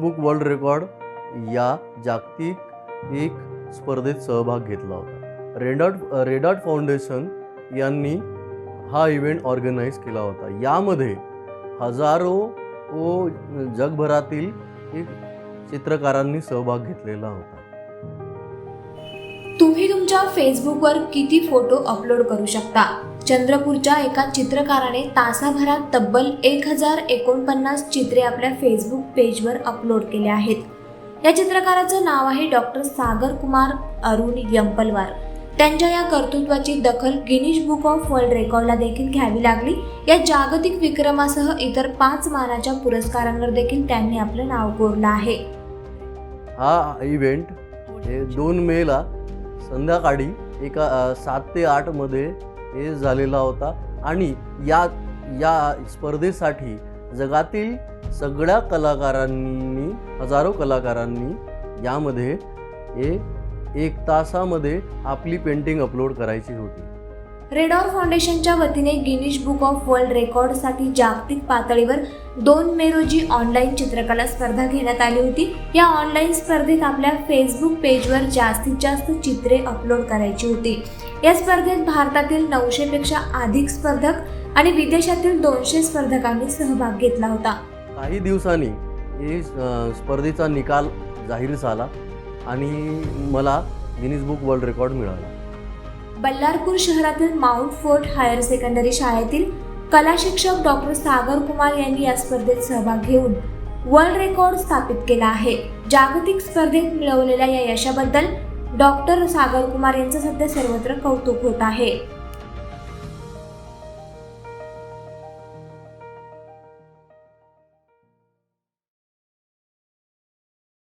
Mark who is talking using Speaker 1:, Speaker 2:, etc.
Speaker 1: Book world record या जागतिक एक स्पर्धेत सहभाग घेतला होता. रेडॉट रेडॉट फाउंडेशन यांनी हा इव्हेंट ऑर्गनाईज केला होता. यामध्ये हजारो ओ जगभरातील एक चित्रकारांनी सहभाग घेतलेला होता.
Speaker 2: तुम्ही तुमच्या फेसबुकवर किती फोटो अपलोड करू शकता? चंद्रपूरच्या एका चित्रकाराने तासाभरात तब्बल एक हजार एकोणपन्नास चित्रे आपल्या फेसबुक पेजवर अपलोड केले आहेत. या चित्रकाराचं नाव आहे डॉक्टर सागर कुमार अरुण यंपलवार. त्यांच्या या कर्तृत्वाची दखल गिनीज बुक ऑफ वर्ल्ड रेकॉर्डला देखील घ्यावी लागली. या जागतिक विक्रमासह इतर पाच मानाच्या पुरस्कारांवर देखील त्यांनी आपलं नाव कोरलं आहे.
Speaker 1: हा इव्हेंट हे दोन मेला संध्याकाळी एका सात ते आठमध्ये हे झालेला होता. आणि या या स्पर्धेसाठी जगातील सगळ्या कलाकारांनी हजारो कलाकारांनी यामध्ये हे एक तासामध्ये आपली पेंटिंग अपलोड करायची होती.
Speaker 2: रेडॉर फाउंडेशनच्या वतीने गिनीज बुक ऑफ वर्ल्ड रेकॉर्डसाठी जागतिक पातळीवर दोन मे रोजी ऑनलाईन चित्रकला स्पर्धा घेण्यात आली होती. या ऑनलाईन स्पर्धेत आपल्या फेसबुक पेजवर जास्तीत जास्त चित्रे अपलोड करायची होती. या स्पर्धेत भारतातील नऊशेपेक्षा अधिक स्पर्धक आणि विदेशातील दोनशे स्पर्धकांनी सहभाग घेतला होता.
Speaker 1: काही दिवसांनी हे स्पर्धेचा निकाल जाहीर झाला आणि मला गिनीज बुक वर्ल्ड रेकॉर्ड मिळाला.
Speaker 2: बल्लारपूर शहरातील माउंट फोर्ट हायर सेकंडरी शाळेतील कला शिक्षक डॉक्टर सागर कुमार यांनी या स्पर्धेत सहभाग घेऊन वर्ल्ड रेकॉर्ड स्थापित केला आहे. जागतिक स्पर्धेत मिळवलेल्या या यशाबद्दल डॉक्टर सागर कुमार यांचं सध्या सर्वत्र कौतुक होत आहे.